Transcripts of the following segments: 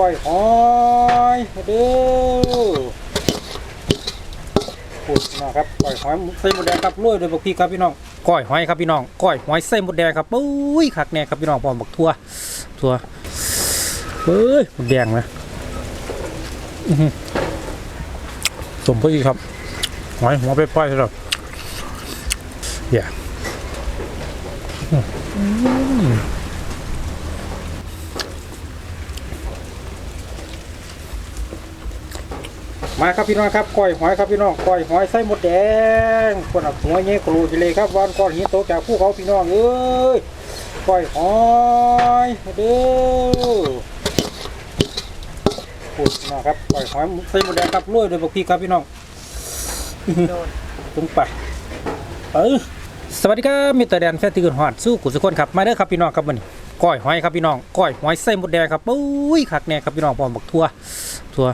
ก้อยหอยเด้อพูดนะครับก้อยหอยใส่หมดแดงครับโรยโดยบักพี่ครับพี่น้องก้อยหอยครับพี่น้องก้อยหอยใส่หมดแดงครับปุ้ยคักแน่ครับพี่น้องพร้อมบักทั่วทั่วเฮ้ยหมดแดงนะสมพอดีครับหอยหัวไปป้อยๆใช่หรออย่า มาครับพี่น้องครับก้อยหอยครับพี่น้องก้อยหอยไส้หมดแดงคนอับหัวเงี้ยกรูทะเลครับวานก้อนหินโตจากภูเขาพี่น้องเอ้ยก้อยหอยมาเด้อพูดนะครับก้อยหอยไส้หมดแดงครับโรยโดยบักพี่ครับพี่น้องตรงไปเออสวัสดีครับมิสเตอร์แดนแฟนตื่นหอดสู้กุศลคนครับมาเด้อครับพี่น้องครับวันนี้ก้อยหอยครับพี่น้องก้อยหอยไส้หมดแดงครับปุ้ยคักแน่ครับพี่น้องพร้อมบักทั่วทั่ว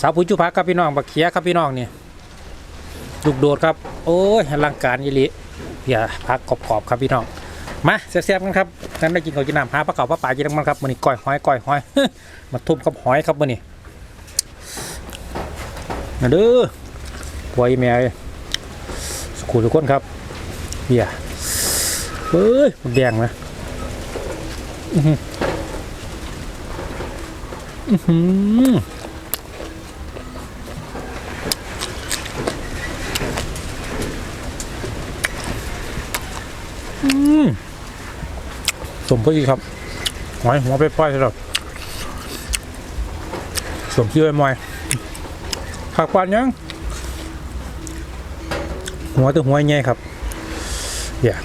สาวปุ๋ยจุพักครับพี่น้องบักเขียครับพี่น้องเนี่ยลูกโดดครับ โอ้ยอลังการยี่ลิอย่าพักกรอบๆครับพี่น้องมาแซ่บๆกันครับนั้นได้กินข้าวกินน้ำหาปลาเก่าปลาป่ากินกันครับมันนี่ก้อยหอยก้อยหอยมาทุบกับหอยครับมันนี่มาเด้อปล่อยแม่สกูทุกคนครับเบียเฮ้ยมันแดงนะอือหืออื้อหือ สมพอดีครับหอยหัวไปป้อยสำหรับสมชื่อไอ้มอยผักปานยังหัวตัวหัวใหญ่ครับอย่า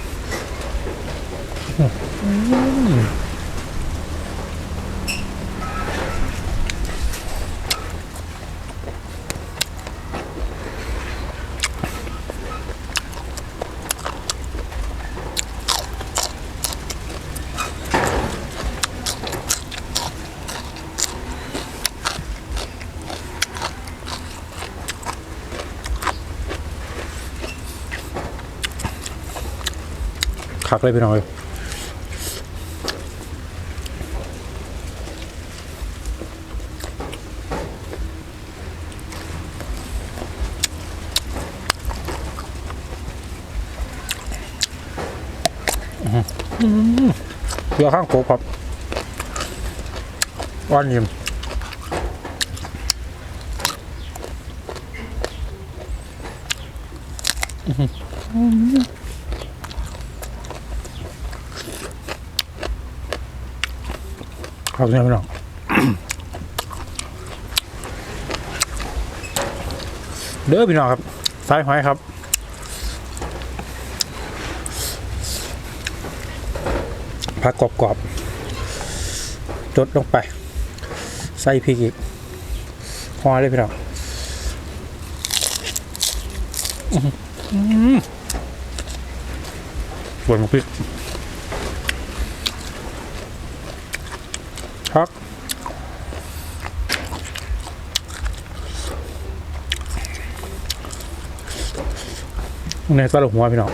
คักเลยพี่น้องเลยเรือข้างโขกครับว่านยิม ครับเนี่ยพี่น้องเด้อพี่น้องครับสายหอยครับผักกรอบๆจดลงไป ใส่พริกอีกห่อเลยพี่น้องอื้อหือส่วนของพริก ในตลกหัวพี่น้อง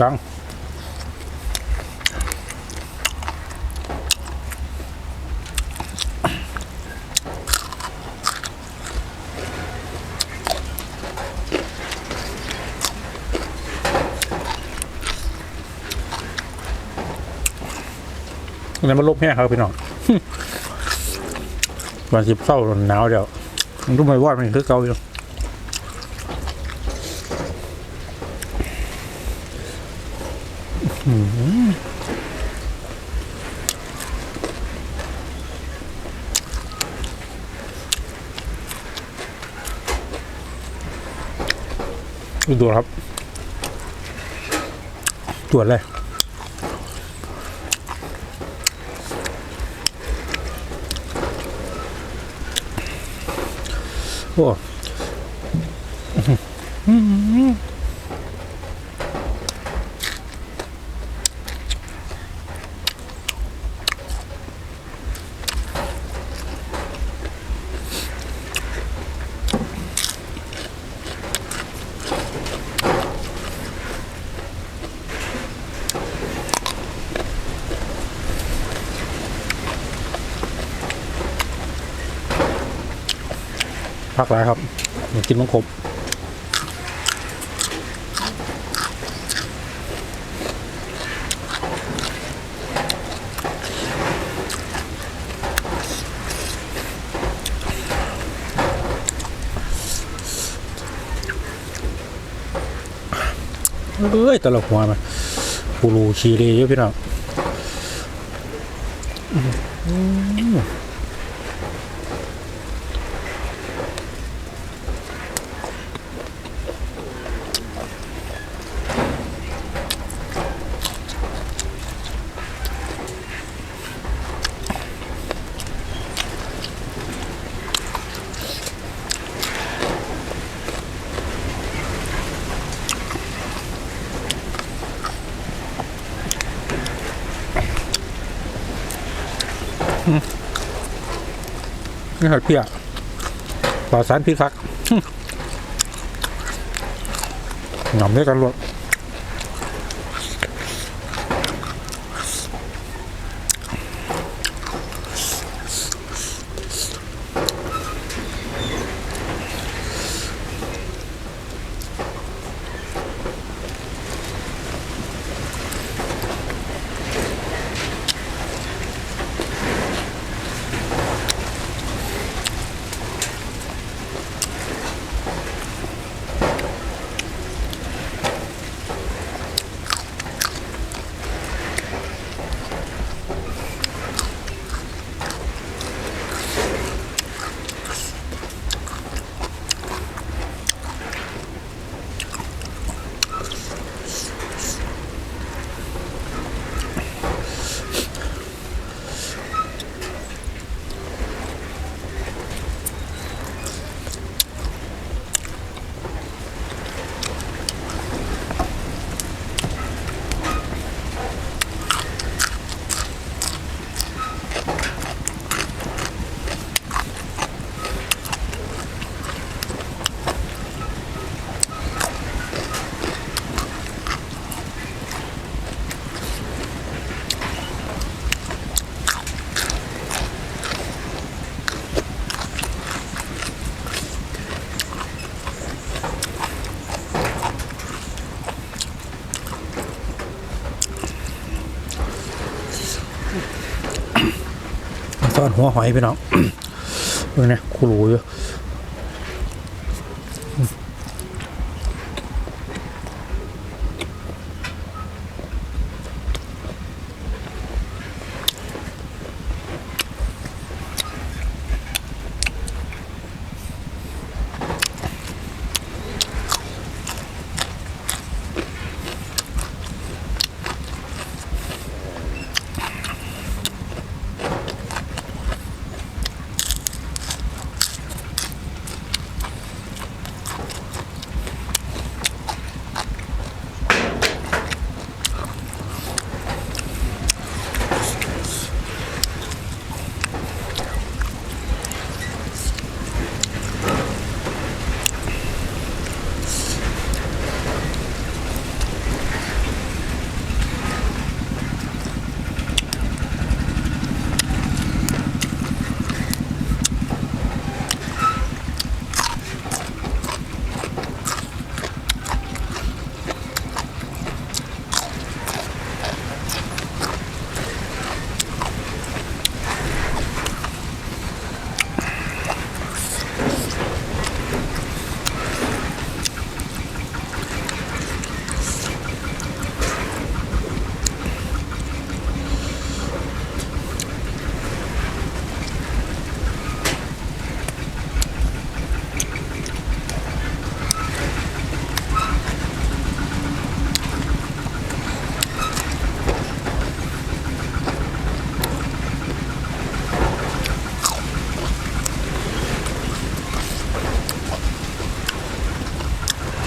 จัง หือจังนี่มันลบแห้งครับพี่น้องวันสิบเศร้าหนาวเดี๋ยวรู้ไหมว่ามันคือเก่าอยู่ดูครับ ตรวจเลย โพักหลายครับอยากกินมังคบเอ้ยตลกหัวมันปูรูชีเรเยอะพี่น้อง นี่ครับเพียปลอดสารพิษครับหนำด้วยกันรวด อนหัวหอยพี่น้องเออนี่ยคูรูอยู่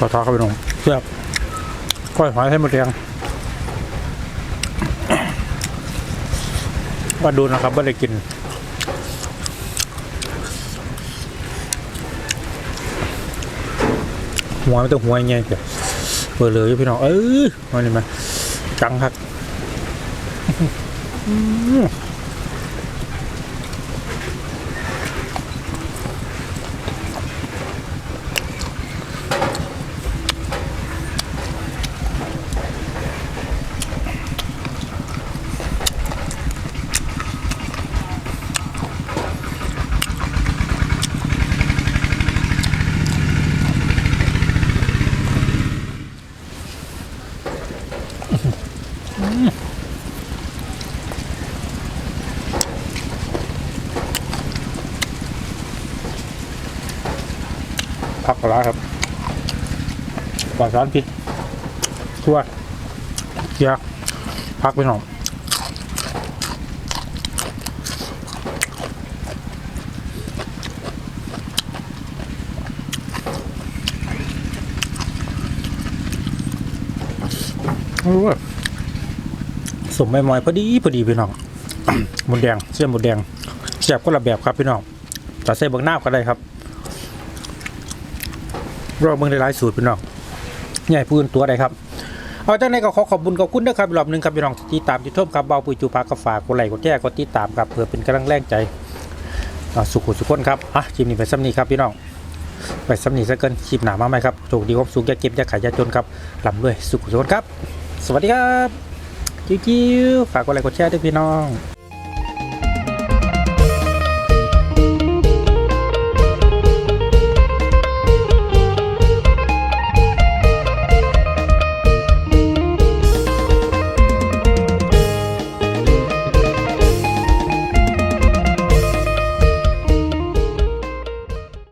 อทอเข้าไปลงเสียบก้อยหอยให้หมดแดงว่าดูนะครับว่าได้กินหัวไม่ต้องหัวยังไงเดี๋ยวเปิดเลยพี่น้องเออมานี่มาจังครับ ปลาร้าครับปลอดสารพิษทั่วเกียพักไปหน่อยโอ้ยสมไม่มอยพอดีพอดีพี่น้องหมดแดงเสื้อหมดแดงแซ่บก็ละแบบครับพี่น้องแตัดเส้นเบางหน้าก็ได้ครับ รอบเมืองได้หลายสูตรพี่น้องใหญ่พื้นตัวใดครับเอาจากนั้ก็ขอขอบคุณขอบคุณนะครับรอบหนึ่งครับพี่น้องที่ตามที่ชมครับเบาปุยจูปากกาฝากกดไลค์กดแชร์กดติดตามครับเพื่อเป็นกำลังแรงใจสุขุสุขคนครับอะคลิปนี้ไปซ้ำนี้ครับพี่น้องไปซ้ำนี้ซะเกินคลิปหนามาไหมครับโชคดีควาสุขอย่าเก็บอย่าขายยาจนครับลำด้วยสุขุสุขคนครับ สวัสดีครับ จิ้วๆฝากกดไลค์กดแชร์ด้วยพี่น้อง